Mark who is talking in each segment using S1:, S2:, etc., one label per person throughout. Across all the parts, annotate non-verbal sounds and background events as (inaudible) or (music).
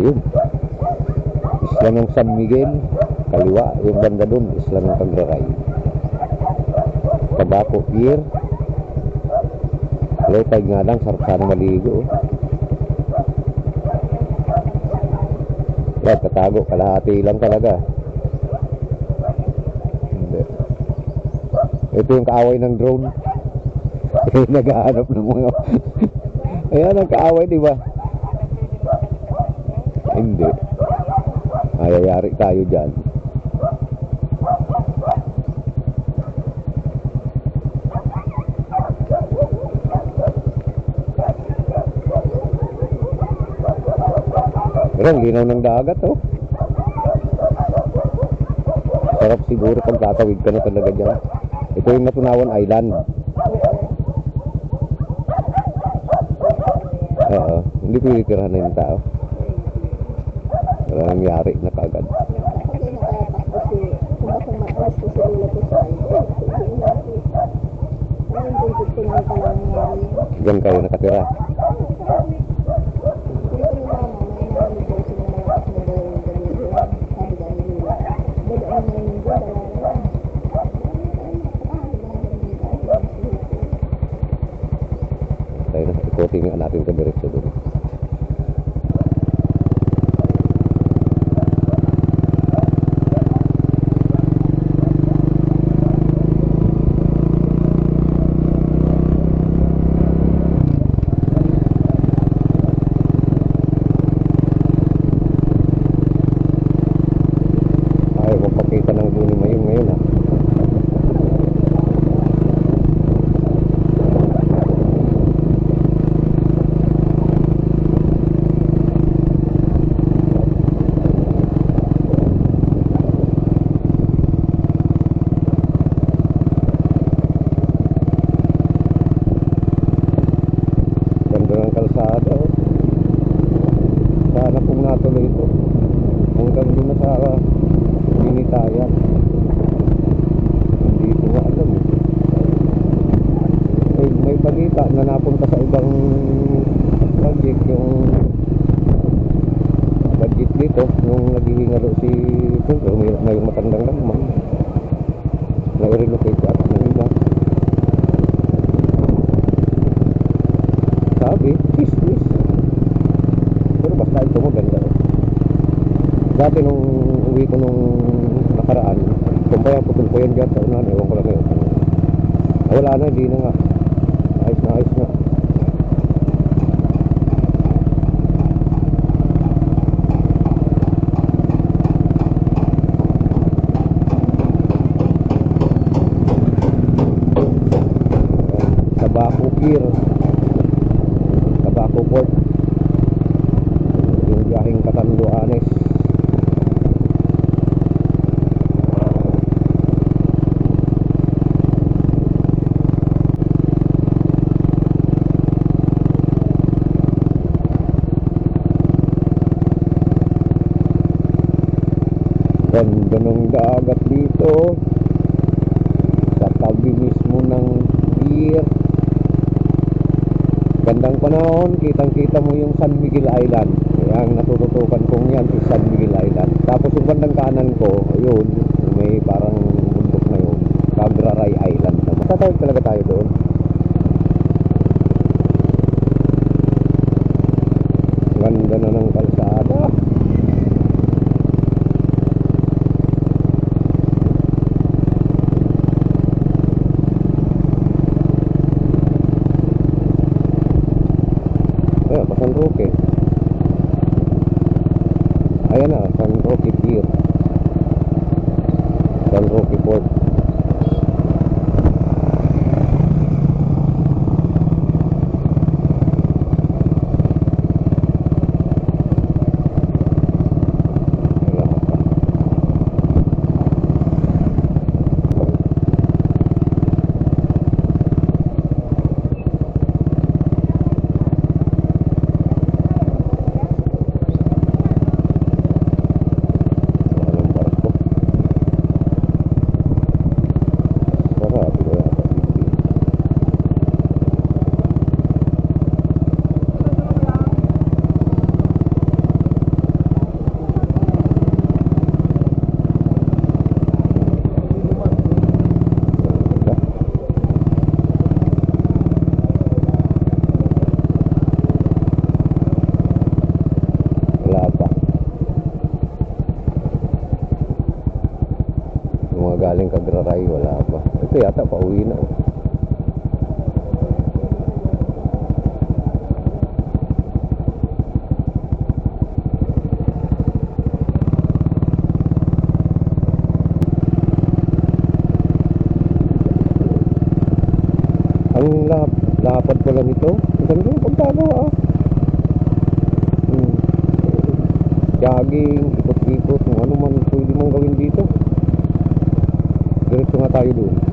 S1: Yun. Isla ng San Miguel. Kaliwa. Yung banda dun. Isla ng Pagraray. Tabako Pier. Letay nga lang. Sarap sana maligo. oh. Yan, tatago. Kalahati lang talaga. Ito yung kaaway ng drone. Eh, (laughs) naghahanap ng mga... (laughs) Ayan ang kaaway, di ba? Ayayari tayo dyan. Pero ang linaw ng dagat, oh. Sarap siguro pag tatawid ka na talaga dyan. Ito yung Natunawan Island. Oo, hindi pwede tirahan na yung tao. Wala nang yari na kagad.
S2: Dyan, dalawa na.
S1: Tayo na, ikotin nga natin ka diretso doon. Dito nung naghihingalo si Siyempre, may, may matandang naman na-relocate at ng iba sabi, kiss pero basta ito maganda eh. dati nung uwi ko nung nakaraan kumpaya putol ko yan dyan sa unahan ewan ko lang ngayon Ah, wala na hindi na nga ayos na ayos na Tabaco Pier Tabaco Port yung biyaheng Katanduanes Ganda ng dagat dito sa tabi mismo ng pier Gandang panahon, kitang-kita mo yung San Miguel Island. Kaya ang natututukan kong yan is San Miguel Island. Tapos yung bandang kanan ko, yun, may parang bundok na yun. Cagraray Island. Tatawid talaga tayo doon. jogging, ikot-ikot, kung ano man pwede mong gawin dito. Diretso nga tayo doon.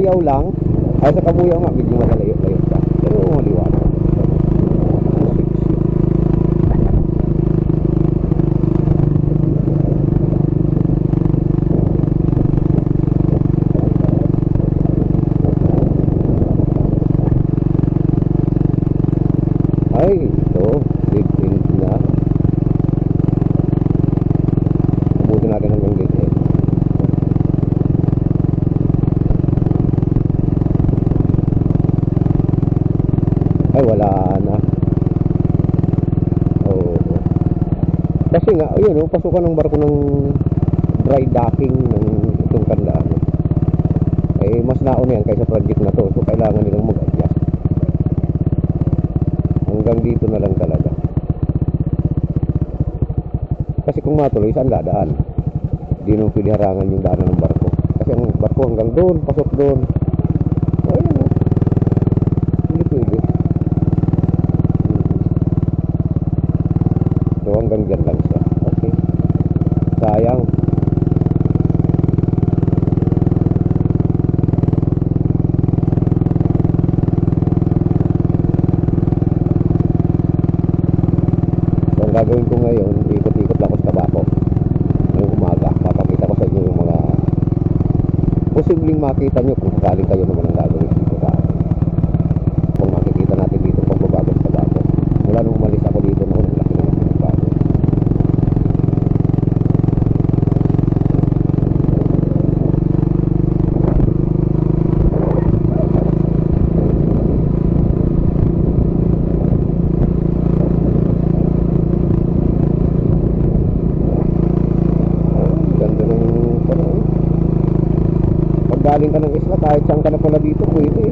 S1: Kabuyaw lang, ay sa Kabuyaw nga, medyo malayo-layo pa. Pero maliwanag. Hey. yung pasukan ng barko ng dry docking ng itong kandaan eh mas nauna yan kaysa project na to. So kailangan nilang mag-adjust. Hanggang dito na lang talaga. Kasi kung matuloy saan dadaan? Hindi nung piliharangan yung daanan ng barko. Kasi ang barko hanggang doon pasok doon. galing ka ng isla, kahit saan ka na pala dito, pwede.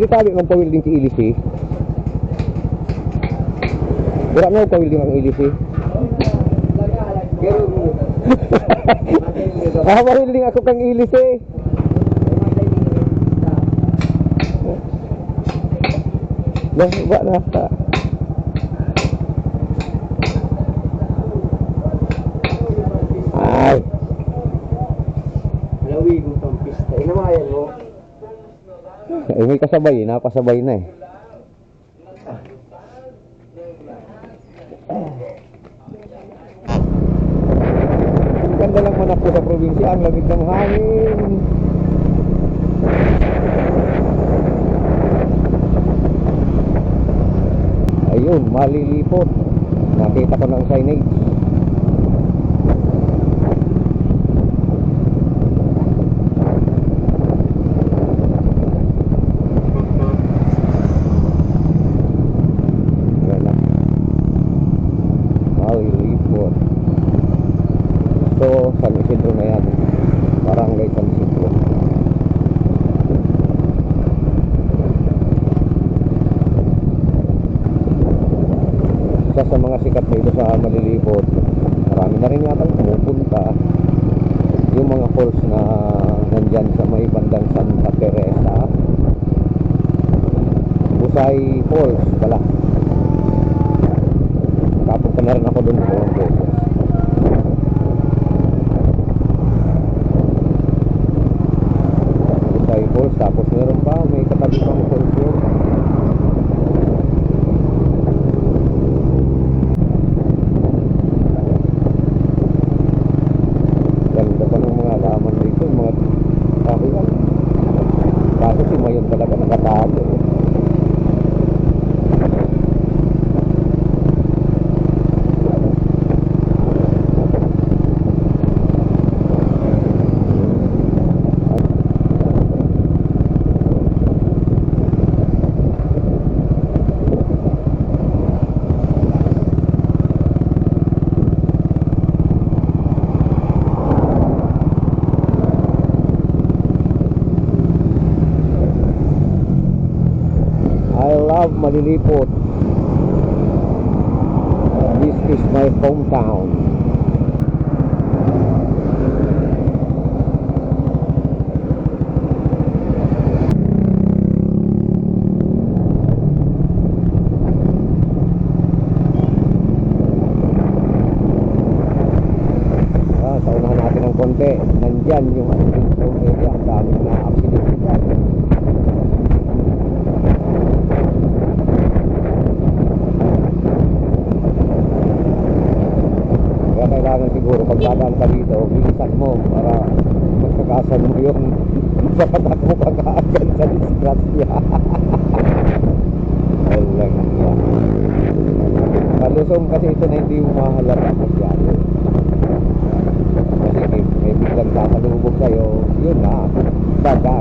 S1: gitabi man pawilding ti ilis eh. Dira na pawilding ang ilis eh. (laughs) ah, marilding ako kang ilis eh. Dah, buat
S3: dah.
S1: Eh, may kasabay eh. Napasabay na eh. Ang ganda lang manap sa probinsya. Ang lamig ng hangin. Ayun, malilipot. Nakita ko ng signage. Wolf. malilipot. This is my hometown. Ah, saunahan natin ng konti. Nandyan yung ขึ้นาได้ได้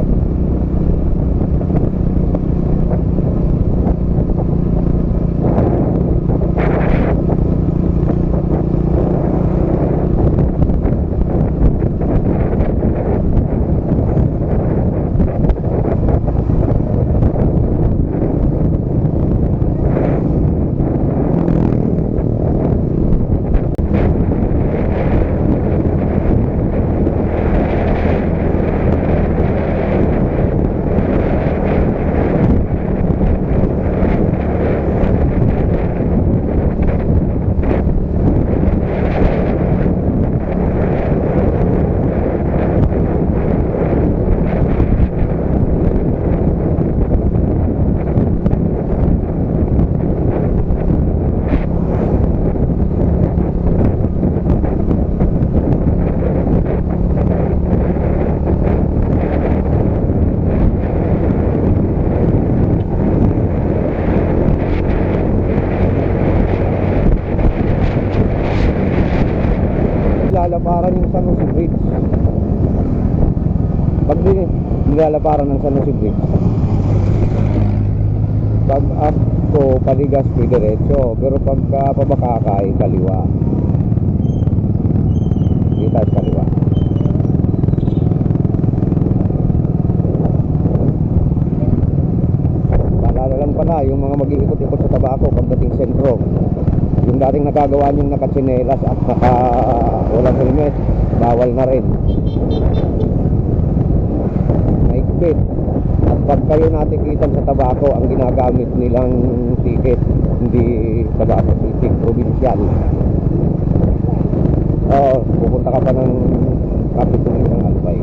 S1: palaparan ng San Jose Bridge. Pag up ko, paligas ko diretso. Pero pagka pabakaka ay kaliwa. Hindi tayo kaliwa. Paalala lang pala, yung mga mag-iikot-ikot sa tabako pagdating sentro. Yung dating nagagawa niyong nakatsinelas at naka walang helmet, bawal na rin. Maigpit. At pag kayo natikitan sa tabako, ang ginagamit nilang ticket, hindi tabako ticket, provincial. Oo, pupunta ka pa ng kapituloy ng Albay.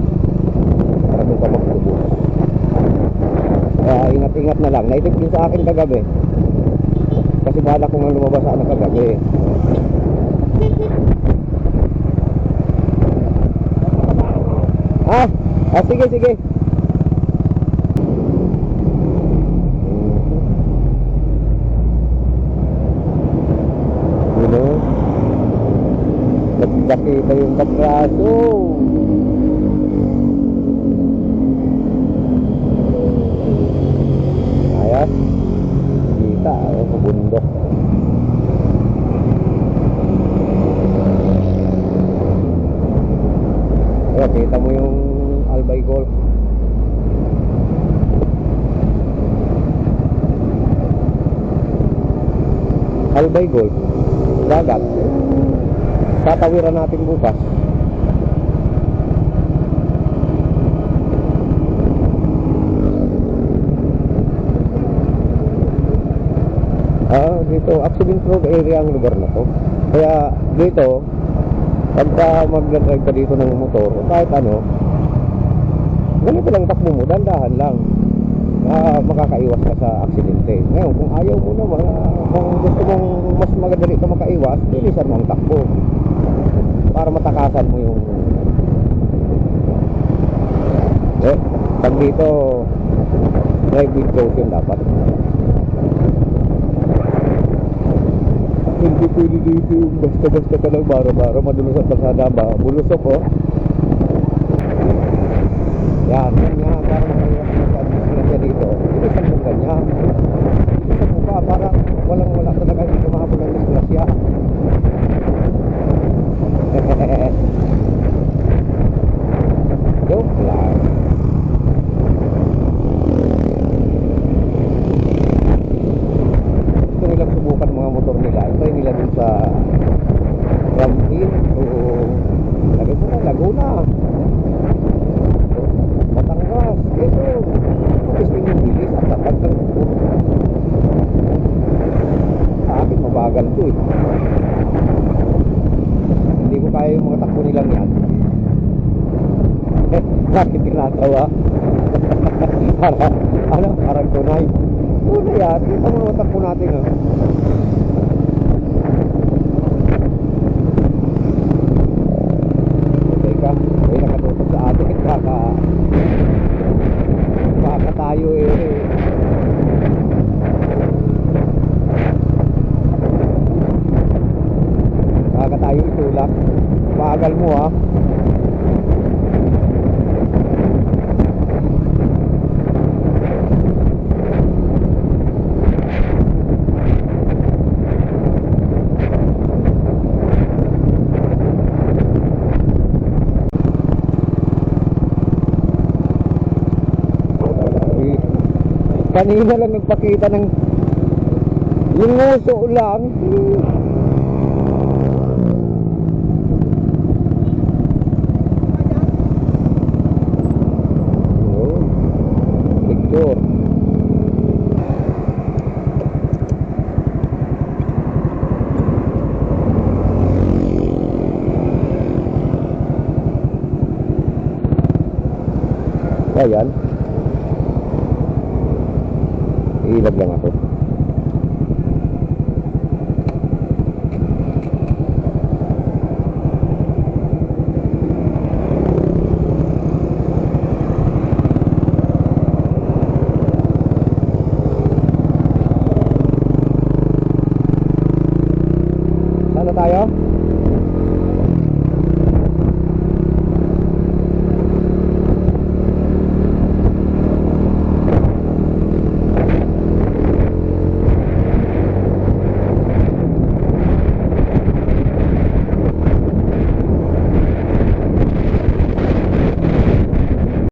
S1: Para doon ka magtubos. Kaya ingat-ingat na lang. Naitip din sa akin kagabi. Kasi bala ko nga lumabas ako ng kagabi. Ah, ah sige, sige. Nagkakita yung kapraso. Ayat. Kita, oh, sa bundok. Ayan, kita mo yung Albay Golf. Albay Golf. Dagat. Tatawiran natin bukas. Ah, dito, accident proof area ang lugar na to. Kaya dito, pagka mag-drive ka dito ng motor, kahit ano, ganito lang takbo mo, dandahan lang. Ah, makakaiwas ka sa aksidente. Ngayon, kung ayaw mo naman, ah, kung gusto mong mas magadali ka makaiwas, bilisan mo ang takbo. Para matakasan mo yung... Eh, pag dito, drive with caution dapat. Hindi pwede dito yung basta-basta ka lang bara-bara, madulos at basada ba? Bulusok oh. Yan, yan nga, para makaiwas mo sa disgrasya dito. Bilisan mo ganyan. Bilisan mo pa, para walang wala talaga hindi ka mahabol ng disgrasya. Joke lang. gusto nilang subukan mga motor nila, try nila dun sa Ramhin o sabi mo na, Laguna o, Batangas, Quezon gusto nyo bilis at takad ng sa akin mabagal to eh hindi ko kaya yung mga takbo nilang yan bakit tinatawa para ano? Parang tunay. Una yan? Kita mo naman takbo natin ah teka sa atin. Kaka tayo eh. Tayo itulak. Bagal mo ah Eh, Kanina lang nagpakita ng yung nguso lang.